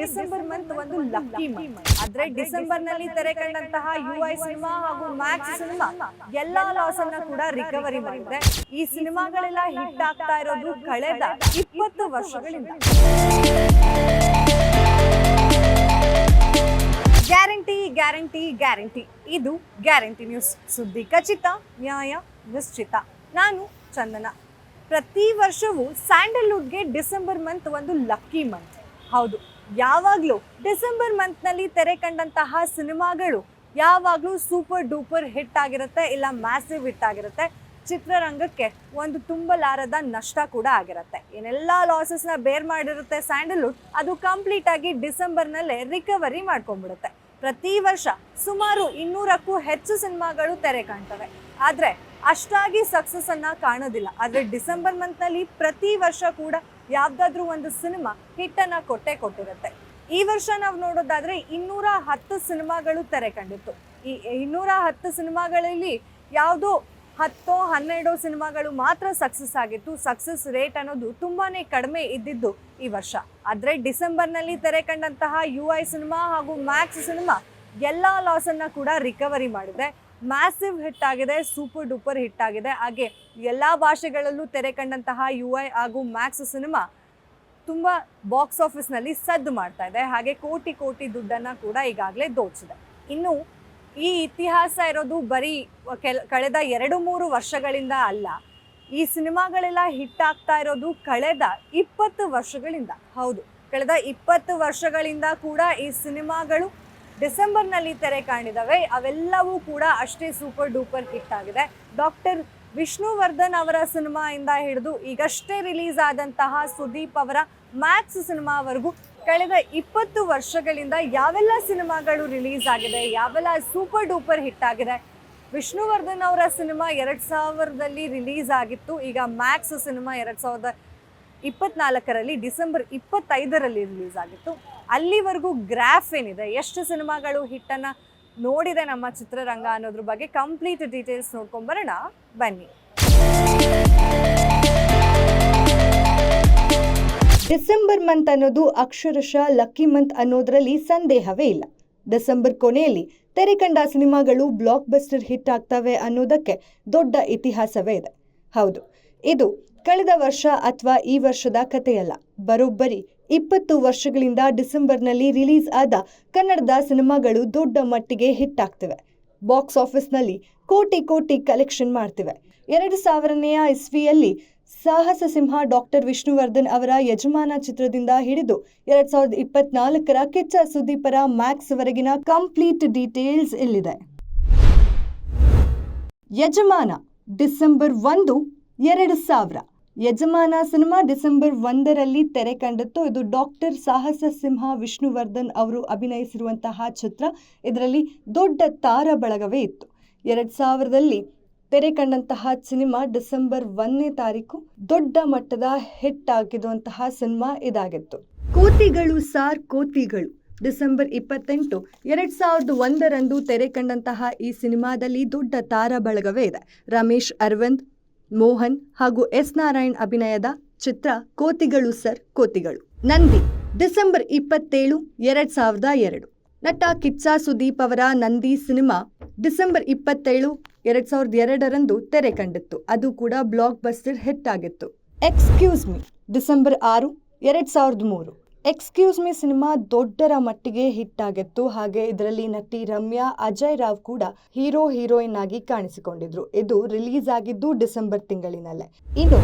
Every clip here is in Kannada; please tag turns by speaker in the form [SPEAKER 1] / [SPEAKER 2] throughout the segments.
[SPEAKER 1] ಡಿಸೆಂಬರ್ ಮಂತ್ ಒಂದು ಲಕ್ಕಿ ಮಂತ್ ಆದ್ರೆ ಡಿಸೆಂಬರ್ನಲ್ಲಿ ತೆರೆ ಕಂಡಂತಹ ಯು ಐ ಸಿನಿಮಾ ಹಾಗೂ ಮ್ಯಾಕ್ಸ್ ಸಿನಿಮಾ ಎಲ್ಲಾ ಲಾಸ್ ಅನ್ನ ಕೂಡ ರಿಕವರಿ ಮಾಡಿದೆ ಈ ಸಿನಿಮಾಗಳೆಲ್ಲ ಹಿಟ್ ಆಗ್ತಾ ಇರೋದು ಕಳೆದ ಇಪ್ಪತ್ತು ವರ್ಷಗಳಿಂದ. Guarantee guarantee guarantee. ಇದು ಗ್ಯಾರಂಟಿ ನ್ಯೂಸ್. ಸುದ್ದಿ ಖಚಿತ ನ್ಯಾಯ ನಿಶ್ಚಿತ. ನಾನು ಚಂದನ. ಪ್ರತಿ ವರ್ಷವೂ ಸ್ಯಾಂಡಲ್ವುಡ್ಗೆ ಡಿಸೆಂಬರ್ ಮಂತ್ ಒಂದು ಲಕ್ಕಿ ಮಂತ್ ಹೌದು. ಯಾವಾಗಲೂ ಡಿಸೆಂಬರ್ ಮಂತ್ನಲ್ಲಿ ತೆರೆ ಕಂಡಂತಹ ಸಿನಿಮಾಗಳು ಯಾವಾಗಲೂ ಸೂಪರ್ ಡೂಪರ್ ಹಿಟ್ ಆಗಿರುತ್ತೆ, ಇಲ್ಲ ಮ್ಯಾಸಿವ್ ಹಿಟ್ ಆಗಿರುತ್ತೆ. ಚಿತ್ರರಂಗಕ್ಕೆ ಒಂದು ತುಂಬಲಾರದ ನಷ್ಟ ಕೂಡ ಆಗಿರುತ್ತೆ. ಏನೆಲ್ಲ ಲಾಸಸ್ನ ಬೇರ್ ಮಾಡಿರುತ್ತೆ ಸ್ಯಾಂಡಲ್ವುಡ್, ಅದು ಕಂಪ್ಲೀಟ್ ಆಗಿ ಡಿಸೆಂಬರ್ನಲ್ಲೇ ರಿಕವರಿ ಮಾಡ್ಕೊಂಡ್ಬಿಡುತ್ತೆ. ಪ್ರತಿ ವರ್ಷ ಸುಮಾರು ಇನ್ನೂರಕ್ಕೂ ಹೆಚ್ಚು ಸಿನಿಮಾಗಳು ತೆರೆ ಕಾಣ್ತವೆ. ಆದರೆ ಅಷ್ಟಾಗಿ ಸಕ್ಸಸ್ ಅನ್ನ ಕಾಣೋದಿಲ್ಲ. ಆದರೆ ಡಿಸೆಂಬರ್ ಮಂತ್ನಲ್ಲಿ ಪ್ರತಿ ವರ್ಷ ಕೂಡ ಯಾವ್ದಾದ್ರೂ ಒಂದು ಸಿನಿಮಾ ಹಿಟ್ಟನ್ನು ಕೊಟ್ಟೆ ಕೊಟ್ಟಿರುತ್ತೆ. ಈ ವರ್ಷ ನಾವು ನೋಡೋದಾದ್ರೆ ಇನ್ನೂರ ಹತ್ತು ಸಿನಿಮಾಗಳು ತೆರೆ ಕಂಡಿತ್ತು. ಈ ಇನ್ನೂರ ಹತ್ತು ಸಿನಿಮಾಗಳಲ್ಲಿ ಯಾವುದೋ ಹತ್ತೋ ಹನ್ನೆರಡೋ ಸಿನಿಮಾಗಳು ಮಾತ್ರ ಸಕ್ಸಸ್ ಆಗಿತ್ತು. ಸಕ್ಸಸ್ ರೇಟ್ ಅನ್ನೋದು ತುಂಬಾನೇ ಕಡಿಮೆ ಇದ್ದಿದ್ದು ಈ ವರ್ಷ. ಆದ್ರೆ ಡಿಸೆಂಬರ್ನಲ್ಲಿ ತೆರೆ ಕಂಡಂತಹ ಯು ಐ ಸಿನಿಮಾ ಹಾಗೂ ಮ್ಯಾಕ್ಸ್ ಸಿನಿಮಾ ಎಲ್ಲಾ ಲಾಸ್ ಅನ್ನ ಕೂಡ ರಿಕವರಿ ಮಾಡಿದೆ. ಮ್ಯಾಸಿವ್ ಹಿಟ್ ಆಗಿದೆ ಸೂಪರ್ ಡೂಪರ್ ಹಿಟ್ ಆಗಿದೆ. ಹಾಗೆ ಎಲ್ಲ ಭಾಷೆಗಳಲ್ಲೂ ತೆರೆ ಕಂಡಂತಹ ಯು ಐ ಹಾಗೂ ಮ್ಯಾಕ್ಸ್ ಸಿನಿಮಾ ತುಂಬ ಬಾಕ್ಸ್ ಆಫೀಸ್ನಲ್ಲಿ ಸದ್ದು ಮಾಡ್ತಾ ಇದೆ. ಹಾಗೆ ಕೋಟಿ ಕೋಟಿ ದುಡ್ಡನ್ನು ಕೂಡ ಈಗಾಗಲೇ ದೋಚಿದೆ. ಇನ್ನು ಈ ಇತಿಹಾಸ ಇರೋದು ಬರೀ ಕೆಲ, ಕಳೆದ ಎರಡು ಮೂರು ವರ್ಷಗಳಿಂದ ಅಲ್ಲ. ಈ ಸಿನಿಮಾಗಳೆಲ್ಲ ಹಿಟ್ ಆಗ್ತಾ ಇರೋದು ಕಳೆದ ಇಪ್ಪತ್ತು ವರ್ಷಗಳಿಂದ. ಹೌದು, ಕಳೆದ ಇಪ್ಪತ್ತು ವರ್ಷಗಳಿಂದ ಕೂಡ ಈ ಸಿನಿಮಾಗಳು ಡಿಸೆಂಬರ್ನಲ್ಲಿ ತೆರೆ ಕಾಣಿದಾವೆ. ಅವೆಲ್ಲವೂ ಕೂಡ ಅಷ್ಟೇ ಸೂಪರ್ ಡೂಪರ್ ಹಿಟ್ ಆಗಿದೆ. ಡಾಕ್ಟರ್ ವಿಷ್ಣುವರ್ಧನ್ ಅವರ ಸಿನಿಮಾಯಿಂದ ಹಿಡಿದು ಈಗಷ್ಟೇ ರಿಲೀಸ್ ಆದಂತಹ ಸುದೀಪ್ ಅವರ ಮ್ಯಾಕ್ಸ್ ಸಿನಿಮಾವರೆಗೂ ಕಳೆದ ಇಪ್ಪತ್ತು ವರ್ಷಗಳಿಂದ ಯಾವೆಲ್ಲ ಸಿನಿಮಾಗಳು ರಿಲೀಸ್ ಆಗಿದೆ, ಯಾವೆಲ್ಲ ಸೂಪರ್ ಡೂಪರ್ ಹಿಟ್ ಆಗಿದೆ. ವಿಷ್ಣುವರ್ಧನ್ ಅವರ ಸಿನಿಮಾ ಎರಡು ಸಾವಿರದಲ್ಲಿ ರಿಲೀಸ್ ಆಗಿತ್ತು. ಈಗ ಮ್ಯಾಕ್ಸ್ ಸಿನಿಮಾ ಎರಡು ಸಾವಿರದ ಇಪ್ಪತ್ನಾಲ್ಕರಲ್ಲಿ, ಡಿಸೆಂಬರ್ ಇಪ್ಪತ್ತೈದರಲ್ಲಿ ರಿಲೀಸ್ ಆಗಿತ್ತು. ಅಲ್ಲಿವರೆಗೂ ಗ್ರಾಫ್ ಏನಿದೆ? ಎಷ್ಟು ಸಿನಿಮಾಗಳು ಹಿಟ್ಟನ್ನು ನೋಡಿದೆ ನಮ್ಮ ಚಿತ್ರರಂಗ ಅನ್ನೋದ್ರ ಬಗ್ಗೆ ಕಂಪ್ಲೀಟ್ ಡೀಟೇಲ್ಸ್ ನೋಡ್ಕೊಂಬರೋಣ ಬನ್ನಿ. ಡಿಸೆಂಬರ್ ಮಂತ್ ಅನ್ನೋದು ಅಕ್ಷರಶಃ ಲಕ್ಕಿ ಮಂತ್ ಅನ್ನೋದ್ರಲ್ಲಿ ಸಂದೇಹವೇ ಇಲ್ಲ. ಡಿಸೆಂಬರ್ ಕೊನೆಯಲ್ಲಿ ತೆರೆ ಕಂಡ ಸಿನಿಮಾಗಳು ಬ್ಲಾಕ್ ಬಸ್ಟರ್ ಹಿಟ್ ಆಗ್ತವೆ ಅನ್ನೋದಕ್ಕೆ ದೊಡ್ಡ ಇತಿಹಾಸವೇ ಇದೆ. ಹೌದು, ಇದು ಕಳೆದ ವರ್ಷ ಅಥವಾ ಈ ವರ್ಷದ ಕಥೆಯಲ್ಲ. ಬರೋಬ್ಬರಿ. ಇಪ್ಪತ್ತು ವರ್ಷಗಳಿಂದ ಡಿಸೆಂಬರ್ನಲ್ಲಿ ರಿಲೀಸ್ ಆದ ಕನ್ನಡದ ಸಿನಿಮಾಗಳು ದೊಡ್ಡ ಮಟ್ಟಿಗೆ ಹಿಟ್ ಆಗ್ತಿವೆ. ಬಾಕ್ಸ್ ಆಫೀಸ್ನಲ್ಲಿ ಕೋಟಿ ಕೋಟಿ ಕಲೆಕ್ಷನ್ ಮಾಡ್ತಿವೆ. ಎರಡು ಸಾವಿರನೆಯ ಇಸ್ವಿಯಲ್ಲಿ ಸಾಹಸ ಸಿಂಹ ಡಾಕ್ಟರ್ ವಿಷ್ಣುವರ್ಧನ್ ಅವರ ಯಜಮಾನ ಚಿತ್ರದಿಂದ ಹಿಡಿದು ಎರಡ್ ಸಾವಿರದ ಇಪ್ಪತ್ನಾಲ್ಕರ ಕಿಚ್ಚ ಸುದೀಪರ ಮ್ಯಾಕ್ಸ್ ವರೆಗಿನ ಕಂಪ್ಲೀಟ್ ಡೀಟೇಲ್ಸ್ ಇಲ್ಲಿದೆ. ಯಜಮಾನ ಡಿಸೆಂಬರ್ ಒಂದು ಎರಡು ಸಾವಿರ. ಯಜಮಾನ ಸಿನಿಮಾ ಡಿಸೆಂಬರ್ ಒಂದರಲ್ಲಿ ತೆರೆ ಕಂಡಿತ್ತು. ಇದು ಡಾಕ್ಟರ್ ಸಾಹಸ ಸಿಂಹ ವಿಷ್ಣುವರ್ಧನ್ ಅವರು ಅಭಿನಯಿಸಿರುವಂತಹ ಚಿತ್ರ. ಇದರಲ್ಲಿ ದೊಡ್ಡ ತಾರ ಬಳಗವೇ ಇತ್ತು. ಎರಡು ಸಾವಿರದಲ್ಲಿ ತೆರೆ ಕಂಡಂತಹ ಸಿನಿಮಾ ಡಿಸೆಂಬರ್ ಒಂದನೇ ತಾರೀಕು ದೊಡ್ಡ ಮಟ್ಟದ ಹಿಟ್ ಆಗಿರುವಂತಹ ಸಿನಿಮಾ ಇದಾಗಿತ್ತು. ಕೋತಿಗಳು ಸಾರ್ ಕೋತಿಗಳು. ಡಿಸೆಂಬರ್ ಇಪ್ಪತ್ತೆಂಟು ಎರಡು ಸಾವಿರದ ಒಂದರಂದು ತೆರೆ ಕಂಡಂತಹ ಈ ಸಿನಿಮಾದಲ್ಲಿ ದೊಡ್ಡ ತಾರಾ ಬಳಗವೇ ಇದೆ. ರಮೇಶ್ ಅರವಿಂದ್ ಮೋಹನ್ ಹಾಗೂ ಎಸ್ ನಾರಾಯಣ್ ಅಭಿನಯದ ಚಿತ್ರ ಕೋತಿಗಳು ಸರ್, ಕೋತಿಗಳು. ನಂದಿ, ಡಿಸೆಂಬರ್ ಇಪ್ಪತ್ತೇಳು, ಎರಡ್ ಸಾವಿರದ ಎರಡು. ನಟ ಕಿಚ್ಚ ಸುದೀಪ್ ಅವರ ನಂದಿ ಸಿನಿಮಾ ಡಿಸೆಂಬರ್ ಇಪ್ಪತ್ತೇಳು, ಎರಡ್ ಸಾವಿರದ ಎರಡರಂದು ತೆರೆ ಕಂಡಿತ್ತು. ಅದು ಕೂಡ ಬ್ಲಾಕ್ ಬಸ್ಟರ್ ಹಿಟ್ ಆಗಿತ್ತು. ಎಕ್ಸ್ಕ್ಯೂಸ್ ಮಿ, ಡಿಸೆಂಬರ್ ಆರು, ಎರಡ್ ಸಾವಿರದ ಮೂರು. ಎಕ್ಸ್ಕ್ಯೂಸ್ ಮಿ ಸಿನಿಮಾ ದೊಡ್ಡರ ಮಟ್ಟಿಗೆ ಹಿಟ್ ಆಗಿತ್ತು. ಹಾಗೆ ಇದರಲ್ಲಿ ನಟಿ ರಮ್ಯಾ, ಅಜಯ್ ರಾವ್ ಕೂಡ ಹೀರೋ, ಹೀರೋಯಿನ್ ಆಗಿ ಕಾಣಿಸಿಕೊಂಡಿದ್ರು. ಇದು ರಿಲೀಸ್ ಆಗಿದ್ದು ಡಿಸೆಂಬರ್ ತಿಂಗಳಿನಲ್ಲೇ. ಇನ್ನು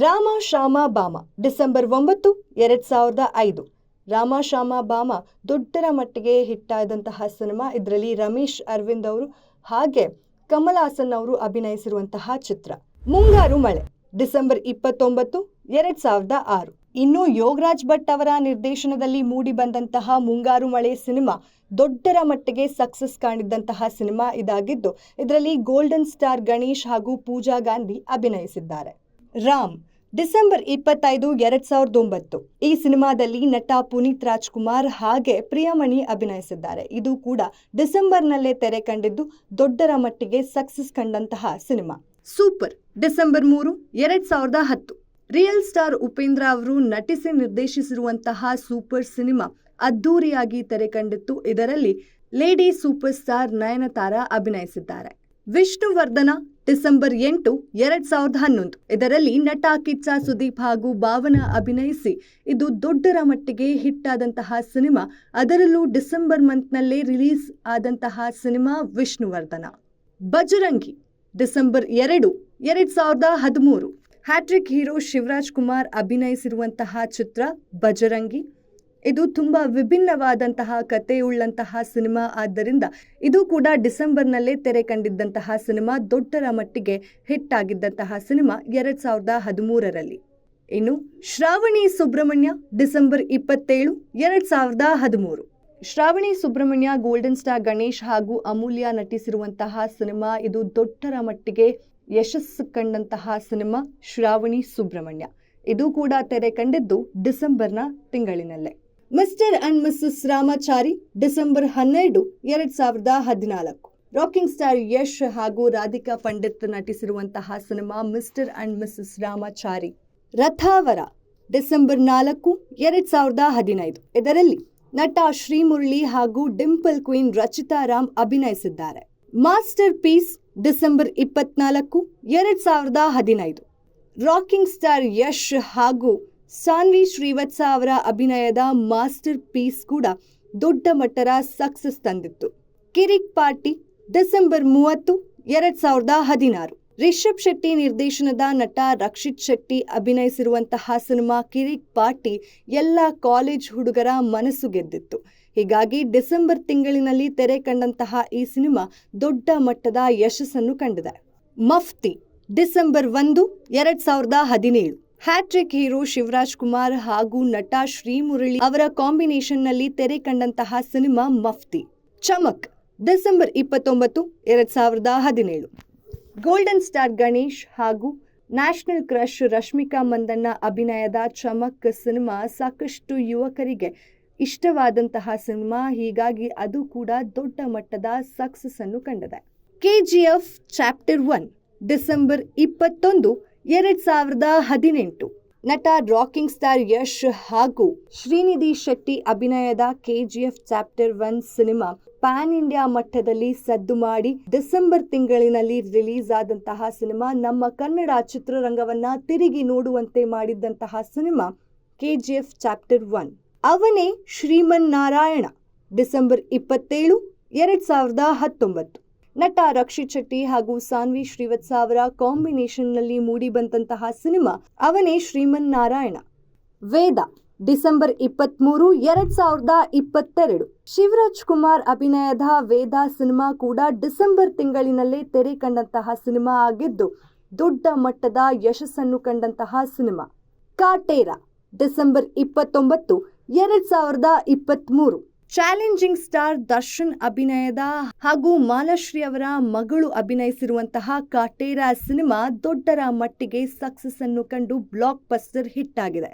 [SPEAKER 1] ರಾಮ, ಶ್ಯಾಮ ಬಾಮ ಡಿಸೆಂಬರ್ ಒಂಬತ್ತು, ಎರಡ್ ಸಾವಿರದ ಐದು. ರಾಮ, ಶ್ಯಾಮ ಬಾಮ ದೊಡ್ಡರ ಮಟ್ಟಿಗೆ ಹಿಟ್ ಆದಂತಹ ಸಿನಿಮಾ ಇದರಲ್ಲಿ ರಮೇಶ್ ಅರವಿಂದ್ ಅವರು ಹಾಗೆ ಕಮಲ್ ಹಾಸನ್ ಅವರು ಅಭಿನಯಿಸಿರುವಂತಹ ಚಿತ್ರ. ಮುಂಗಾರು ಮಳೆ. ಡಿಸೆಂಬರ್ ಇಪ್ಪತ್ತೊಂಬತ್ತು, ಎರಡ್ ಸಾವಿರದ ಆರು. ಇನ್ನು ಯೋಗರಾಜ್ ಭಟ್ ಅವರ ನಿರ್ದೇಶನದಲ್ಲಿ ಮೂಡಿ ಬಂದಂತಹ ಮುಂಗಾರು ಮಳೆ ಸಿನಿಮಾ ದೊಡ್ಡರ ಮಟ್ಟಿಗೆ ಸಕ್ಸಸ್ ಕಾಣಿದ್ದಂತಹ ಸಿನಿಮಾ ಇದಾಗಿದ್ದು, ಇದರಲ್ಲಿ ಗೋಲ್ಡನ್ ಸ್ಟಾರ್ ಗಣೇಶ್ ಹಾಗೂ ಪೂಜಾ ಗಾಂಧಿ ಅಭಿನಯಿಸಿದ್ದಾರೆ. ರಾಮ್, ಡಿಸೆಂಬರ್ ಇಪ್ಪತ್ತೈದು, ಎರಡ್ ಸಾವಿರದ ಒಂಬತ್ತು. ಈ ಸಿನಿಮಾದಲ್ಲಿ ನಟ ಪುನೀತ್ ರಾಜ್ಕುಮಾರ್ ಹಾಗೆ ಪ್ರಿಯಮಣಿ ಅಭಿನಯಿಸಿದ್ದಾರೆ. ಇದು ಕೂಡ ಡಿಸೆಂಬರ್ನಲ್ಲೇ ತೆರೆ ಕಂಡಿದ್ದು, ದೊಡ್ಡರ ಮಟ್ಟಿಗೆ ಸಕ್ಸಸ್ ಕಂಡಂತಹ ಸಿನಿಮಾ. ಸೂಪರ್, ಡಿಸೆಂಬರ್ ಮೂರು, ಎರಡ್ ಸಾವಿರದ ಹತ್ತು. ರಿಯಲ್ ಸ್ಟಾರ್ ಉಪೇಂದ್ರ ಅವರು ನಟಿಸಿ ನಿರ್ದೇಶಿಸಿರುವಂತಹ ಸೂಪರ್ ಸಿನಿಮಾ ಅದ್ದೂರಿಯಾಗಿ ತೆರೆ ಕಂಡಿತ್ತು. ಇದರಲ್ಲಿ ಲೇಡಿ ಸೂಪರ್ ಸ್ಟಾರ್ ನಯನತಾರ ಅಭಿನಯಿಸಿದ್ದಾರೆ. ವಿಷ್ಣುವರ್ಧನ ಡಿಸೆಂಬರ್ ಎಂಟು, ಎರಡ್ ಸಾವಿರದ ಹನ್ನೊಂದು. ಇದರಲ್ಲಿ ನಟ ಕಿಚ್ಚ ಸುದೀಪ್ ಹಾಗೂ ಭಾವನಾ ಅಭಿನಯಿಸಿ ಇದು ದೊಡ್ಡರ ಮಟ್ಟಿಗೆ ಹಿಟ್ ಆದಂತಹ ಸಿನಿಮಾ. ಅದರಲ್ಲೂ ಡಿಸೆಂಬರ್ ಮಂತ್ನಲ್ಲೇ ರಿಲೀಸ್ ಆದಂತಹ ಸಿನಿಮಾ ವಿಷ್ಣುವರ್ಧನ. ಬಜರಂಗಿ ಡಿಸೆಂಬರ್ ಎರಡು, ಎರಡ್ ಸಾವಿರದ ಹದಿಮೂರು. ಹ್ಯಾಟ್ರಿಕ್ ಹೀರೋ ಶಿವರಾಜ್ ಕುಮಾರ್ ಅಭಿನಯಿಸಿರುವಂತಹ ಚಿತ್ರ ಬಜರಂಗಿ. ಇದು ತುಂಬ ವಿಭಿನ್ನವಾದಂತಹ ಕಥೆಯುಳ್ಳಂತಹ ಸಿನಿಮಾ. ಆದ್ದರಿಂದ ಇದು ಕೂಡ ಡಿಸೆಂಬರ್ನಲ್ಲೇ ತೆರೆ ಕಂಡಿದ್ದಂತಹ ಸಿನಿಮಾ. ದೊಡ್ಡರ ಮಟ್ಟಿಗೆ ಹಿಟ್ ಆಗಿದ್ದಂತಹ ಸಿನಿಮಾ ಎರಡ್ ಸಾವಿರದ ಹದಿಮೂರರಲ್ಲಿ. ಇನ್ನು ಶ್ರಾವಣಿ ಸುಬ್ರಹ್ಮಣ್ಯ ಡಿಸೆಂಬರ್ ಇಪ್ಪತ್ತೇಳು, ಎರಡ್ ಸಾವಿರದ ಹದಿಮೂರು. ಶ್ರಾವಣಿ ಸುಬ್ರಹ್ಮಣ್ಯ ಗೋಲ್ಡನ್ ಸ್ಟಾರ್ ಗಣೇಶ್ ಹಾಗೂ ಅಮೂಲ್ಯ ನಟಿಸಿರುವಂತಹ ಸಿನಿಮಾ. ಇದು ದೊಡ್ಡರ ಮಟ್ಟಿಗೆ ಯಶಸ್ಸು ಕಂಡಂತಹ ಸಿನಿಮಾ ಶ್ರಾವಣಿ ಸುಬ್ರಹ್ಮಣ್ಯ. ಇದು ಕೂಡ ತೆರೆ ಕಂಡಿದ್ದು ಡಿಸೆಂಬರ್ನ ತಿಂಗಳಿನಲ್ಲೇ. Mr and Mrs Ramachari December ಹನ್ನೆರಡು, ಎರಡ್ ಸಾವಿರದ ಹದಿನಾಲ್ಕು. ರಾಕಿಂಗ್ ಸ್ಟಾರ್ ಯಶ್ ಹಾಗೂ Radhika Pandit ನಟಿಸಿರುವಂತಹ cinema mister and missus Ramachari Rathavara, December ನಾಲ್ಕು, ಎರಡ್ ಸಾವಿರದ ಹದಿನೈದು. ಇದರಲ್ಲಿ ನಟ ಶ್ರೀಮುರಳಿ ಹಾಗೂ ಡಿಂಪಲ್ ಕ್ವೀನ್ ರಚಿತಾ ರಾಮ್ ಅಭಿನಯಿಸಿದ್ದಾರೆ. ಮಾಸ್ಟರ್ ಪೀಸ್ ಡಿಸೆಂಬರ್ ಇಪ್ಪತ್ನಾಲ್ಕು, ಎರಡ್ ಸಾವಿರದ ಹದಿನೈದು. ರಾಕಿಂಗ್ ಸ್ಟಾರ್ ಯಶ್ ಹಾಗೂ ಸಾನ್ವಿ ಶ್ರೀವತ್ಸ ಅವರ ಅಭಿನಯದ ಮಾಸ್ಟರ್ ಪೀಸ್ ಕೂಡ ದೊಡ್ಡ ಮಟ್ಟದ ಸಕ್ಸಸ್ ತಂದಿತ್ತು. ಕಿರಿಕ್ ಪಾರ್ಟಿ, ಡಿಸೆಂಬರ್ ಮೂವತ್ತು, ಎರಡ್ ಸಾವಿರದ ಹದಿನಾರು. ರಿಷಬ್ ಶೆಟ್ಟಿ ನಿರ್ದೇಶನದ ನಟ ರಕ್ಷಿತ್ ಶೆಟ್ಟಿ ಅಭಿನಯಿಸಿರುವಂತಹ ಸಿನಿಮಾ ಕಿರಿಕ್ ಪಾರ್ಟಿ ಎಲ್ಲ ಕಾಲೇಜ್ ಹುಡುಗರ ಮನಸ್ಸು ಗೆದ್ದಿತ್ತು. ಹೀಗಾಗಿ ಡಿಸೆಂಬರ್ ತಿಂಗಳಿನಲ್ಲಿ ತೆರೆ ಕಂಡಂತಹ ಈ ಸಿನಿಮಾ ದೊಡ್ಡ ಮಟ್ಟದ ಯಶಸ್ಸನ್ನು ಕಂಡಿದೆ. ಮಫ್ತಿ, ಡಿಸೆಂಬರ್ ಒಂದು, ಎರಡ್ ಸಾವಿರದ ಹದಿನೇಳು. ಹ್ಯಾಟ್ರಿಕ್ ಹೀರೋ ಶಿವರಾಜ್ ಕುಮಾರ್ ಹಾಗೂ ನಟ ಶ್ರೀಮುರಳಿ ಅವರ ಕಾಂಬಿನೇಷನ್ನಲ್ಲಿ ತೆರೆ ಕಂಡಂತಹ ಸಿನಿಮಾ ಮಫ್ತಿ. ಚಮಕ್, ಡಿಸೆಂಬರ್ ಇಪ್ಪತ್ತೊಂಬತ್ತು, ಎರಡ್ ಸಾವಿರದ ಹದಿನೇಳು. ಗೋಲ್ಡನ್ ಸ್ಟಾರ್ ಗಣೇಶ್ ಹಾಗೂ ನ್ಯಾಷನಲ್ ಕ್ರಶ್ ರಶ್ಮಿಕಾ ಮಂದಣ್ಣ ಅಭಿನಯದ ಚಮಕ್ ಸಿನಿಮಾ ಸಾಕಷ್ಟು ಯುವಕರಿಗೆ ಇಷ್ಟವಾದಂತಹ ಸಿನಿಮಾ, ಹೀಗಾಗಿ ಅದು ಕೂಡ ದೊಡ್ಡ ಮಟ್ಟದ ಸಕ್ಸಸ್ ಅನ್ನು ಕಂಡಿದೆ. ಕೆಜಿಎಫ್ ಚಾಪ್ಟರ್ ಒನ್ ಡಿಸೆಂಬರ್ ಇಪ್ಪತ್ತೊಂದು, ಎರಡ್ ಸಾವಿರದ ಹದಿನೆಂಟು. ನಟ ರಾಕಿಂಗ್ ಸ್ಟಾರ್ ಯಶ್ ಹಾಗೂ ಶ್ರೀನಿಧಿ ಶೆಟ್ಟಿ ಅಭಿನಯದ KGF chapter one cinema pan India ಮಟ್ಟದಲ್ಲಿ ಸದ್ದು ಮಾಡಿ ಡಿಸೆಂಬರ್ ತಿಂಗಳಿನಲ್ಲಿ ರಿಲೀಸ್ ಆದಂತಹ ಸಿನಿಮಾ ನಮ್ಮ ಕನ್ನಡ ಚಿತ್ರರಂಗವನ್ನ ತಿರುಗಿ ನೋಡುವಂತೆ ಮಾಡಿದ್ದಂತಹ cinema KGF chapter one Avane Shriman Narayana December ಇಪ್ಪತ್ತೇಳು, ಎರಡ್ ಸಾವಿರದ ಹತ್ತೊಂಬತ್ತು. ನಟ ರಕ್ಷಿತ್ ಶೆಟ್ಟಿ ಹಾಗೂ ಸಾನ್ವಿ ಶ್ರೀವತ್ಸ ಅವರ ಕಾಂಬಿನೇಷನ್ನಲ್ಲಿ ಮೂಡಿ ಬಂದಂತಹ ಸಿನಿಮಾ ಅವನೇ ಶ್ರೀಮನ್ ನಾರಾಯಣ ವೇದ, ಡಿಸೆಂಬರ್ ಇಪ್ಪತ್ಮೂರು, ಎರಡ್ ಸಾವಿರದ ಇಪ್ಪತ್ತೆರಡು. ಶಿವರಾಜ್ ಕುಮಾರ್ ಅಭಿನಯದ ವೇದ ಸಿನಿಮಾ ಕೂಡ ಡಿಸೆಂಬರ್ ತಿಂಗಳಿನಲ್ಲೇ ತೆರೆ ಕಂಡಂತಹ ಸಿನಿಮಾ ಆಗಿದ್ದು, ದೊಡ್ಡ ಮಟ್ಟದ ಯಶಸ್ಸನ್ನು ಕಂಡಂತಹ ಸಿನಿಮಾ. ಕಾಟೇರ, ಡಿಸೆಂಬರ್ ಇಪ್ಪತ್ತೊಂಬತ್ತು ಎರಡ್ ಸಾವಿರದ ಇಪ್ಪತ್ಮೂರು. ಚಾಲೆಂಜಿಂಗ್ ಸ್ಟಾರ್ ದರ್ಶನ್ ಅಭಿನಯದ ಹಾಗೂ ಮಾಲಾಶ್ರೀ ಅವರ ಮಗಳು ಅಭಿನಯಿಸಿರುವಂತಹ ಕಾಟೇರಾ ಸಿನಿಮಾ ದೊಡ್ಡರ ಮಟ್ಟಿಗೆ ಸಕ್ಸಸ್ ಅನ್ನು ಕಂಡು ಬ್ಲಾಕ್ ಬಸ್ಟರ್ ಹಿಟ್ ಆಗಿದೆ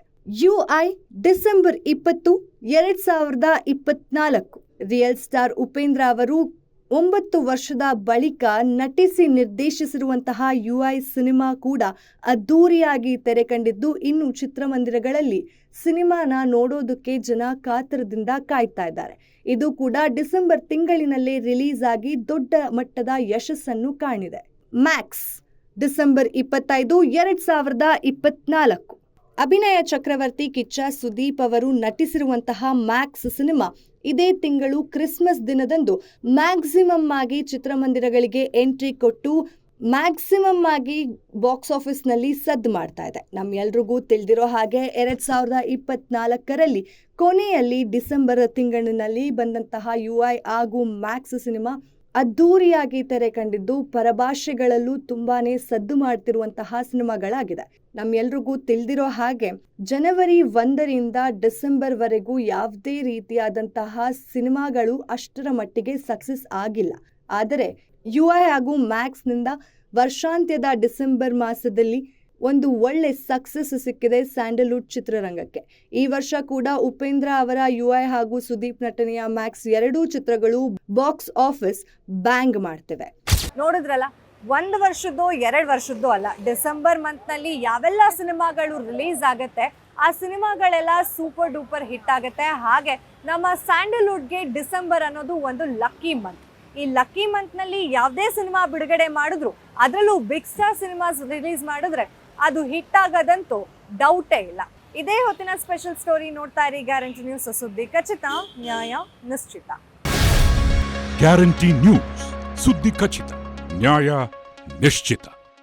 [SPEAKER 1] ಐ ಡಿಸೆಂಬರ್ ಇಪ್ಪತ್ತು, ಎರಡ್ ಸಾವಿರದ ಇಪ್ಪತ್ನಾಲ್ಕು. ರಿಯಲ್ ಸ್ಟಾರ್ ಉಪೇಂದ್ರ ಅವರು ಒಂಬತ್ತು ವರ್ಷದ ಬಳಿಕ ನಟಿಸಿ ನಿರ್ದೇಶಿಸಿರುವಂತಹ ಯುಐ ಸಿನಿಮಾ ಕೂಡ ಅದ್ದೂರಿಯಾಗಿ ತೆರೆ ಕಂಡಿದ್ದು ಇನ್ನು ಚಿತ್ರಮಂದಿರಗಳಲ್ಲಿ ಸಿನಿಮಾನ ನೋಡೋದಕ್ಕೆ ಜನ ಕಾತರದಿಂದ ಕಾಯ್ತಾ ಇದ್ದಾರೆ. ಇದು ಕೂಡ ಡಿಸೆಂಬರ್ ತಿಂಗಳಿನಲ್ಲೇ ರಿಲೀಸ್ ಆಗಿ ದೊಡ್ಡ ಮಟ್ಟದ ಯಶಸ್ಸನ್ನು ಕಾಣಿದೆ. ಮ್ಯಾಕ್ಸ್, ಡಿಸೆಂಬರ್ ಇಪ್ಪತ್ತೈದು, ಎರಡ್ ಸಾವಿರದ ಇಪ್ಪತ್ನಾಲ್ಕು. ಅಭಿನಯ ಚಕ್ರವರ್ತಿ ಕಿಚ್ಚ ಸುದೀಪ್ ಅವರು ನಟಿಸಿರುವಂತಹ ಮ್ಯಾಕ್ಸ್ ಸಿನಿಮಾ ಇದೇ ತಿಂಗಳು ಕ್ರಿಸ್ಮಸ್ ದಿನದಂದು ಮ್ಯಾಕ್ಸಿಮಮ್ ಆಗಿ ಚಿತ್ರಮಂದಿರಗಳಿಗೆ ಎಂಟ್ರಿ ಕೊಟ್ಟು ಮ್ಯಾಕ್ಸಿಮಮ್ ಆಗಿ ಬಾಕ್ಸ್ ಆಫೀಸ್ನಲ್ಲಿ ಸದ್ದು ಮಾಡ್ತಾ ಇದೆ. ನಮ್ಮೆಲ್ರಿಗೂ ತಿಳಿದಿರೋ ಹಾಗೆ ಎರಡು ಸಾವಿರದ ಇಪ್ಪತ್ನಾಲ್ಕರಲ್ಲಿ ಕೊನೆಯಲ್ಲಿ ಡಿಸೆಂಬರ್ ತಿಂಗಳಿನಲ್ಲಿ ಬಂದಂತಹ ಯು ಐ ಹಾಗೂ ಮ್ಯಾಕ್ಸ್ ಸಿನಿಮಾ ಅದ್ದೂರಿಯಾಗಿ ತೆರೆ ಕಂಡಿದ್ದು ಪರಭಾಷೆಗಳಲ್ಲೂ ತುಂಬಾನೇ ಸದ್ದು ಮಾಡ್ತಿರುವಂತಹ ಸಿನಿಮಾಗಳಾಗಿದೆ. ನಮ್ಮೆಲ್ರಿಗೂ ತಿಳಿದಿರೋ ಹಾಗೆ ಜನವರಿ ಒಂದರಿಂದ ಡಿಸೆಂಬರ್ ವರೆಗೂ ಯಾವುದೇ ರೀತಿಯಾದಂತಹ ಸಿನಿಮಾಗಳು ಅಷ್ಟರ ಮಟ್ಟಿಗೆ ಸಕ್ಸಸ್ ಆಗಿಲ್ಲ. ಆದರೆ ಯು ಐ ಹಾಗೂ ಮ್ಯಾಕ್ಸ್ನಿಂದ ವರ್ಷಾಂತ್ಯದ ಡಿಸೆಂಬರ್ ಮಾಸದಲ್ಲಿ ಒಂದು ಒಳ್ಳೆ ಸಕ್ಸಸ್ ಸಿಕ್ಕಿದೆ ಸ್ಯಾಂಡಲ್ವುಡ್ ಚಿತ್ರರಂಗಕ್ಕೆ. ಈ ವರ್ಷ ಕೂಡ ಉಪೇಂದ್ರ ಅವರ ಯು ಐ ಹಾಗೂ ಸುದೀಪ್ ನಟನೆಯ ಮ್ಯಾಕ್ಸ್ ಎರಡೂ ಚಿತ್ರಗಳು ಬಾಕ್ಸ್ ಆಫೀಸ್ ಬ್ಯಾಂಗ್ ಮಾಡ್ತಿವೆ.
[SPEAKER 2] ನೋಡಿದ್ರಲ್ಲ, ಒಂದು ವರ್ಷದ್ದು, ಎರಡು ವರ್ಷದ್ದು ಅಲ್ಲ, ಡಿಸೆಂಬರ್ ಮಂತ್ನಲ್ಲಿ ಯಾವೆಲ್ಲ ಸಿನಿಮಾಗಳು ರಿಲೀಸ್ ಆಗುತ್ತೆ, ಆ ಸಿನಿಮಾಗಳೆಲ್ಲ ಸೂಪರ್ ಡೂಪರ್ ಹಿಟ್ ಆಗುತ್ತೆ, ಹಾಗೆ ನಮ್ಮ ಸ್ಯಾಂಡಲ್ವುಡ್ಗೆ ಡಿಸೆಂಬರ್ ಅನ್ನೋದು ಒಂದು ಲಕ್ಕಿ ಮಂತ್. ಈ ಲಕ್ಕಿ ಮಂತ್ನಲ್ಲಿ ಯಾವುದೇ ಸಿನಿಮಾ ಬಿಡುಗಡೆ ಮಾಡಿದ್ರು, ಅದರಲ್ಲೂ ಬಿಗ್ ಸ್ಟಾರ್ ಸಿನಿಮಾಸ್ ರಿಲೀಸ್ ಮಾಡಿದ್ರೆ ಅದು ಹಿಟ್ ಆಗೋದಂತೂ ಡೌಟೇ ಇಲ್ಲ. ಇದೇ ಹೊತ್ತಿನ ಸ್ಪೆಷಲ್ ಸ್ಟೋರಿ ನೋಡ್ತಾ ಇರಿ ಗ್ಯಾರಂಟಿ ನ್ಯೂಸ್ ಸುದ್ದಿ ಖಚಿತ, ನ್ಯಾಯ ನಿಶ್ಚಿತ.
[SPEAKER 3] ಗ್ಯಾರಂಟಿ ನ್ಯೂಸ್ ಸುದ್ದಿ ಖಚಿತ, ನ್ಯಾಯ ನಿಶ್ಚಿತ.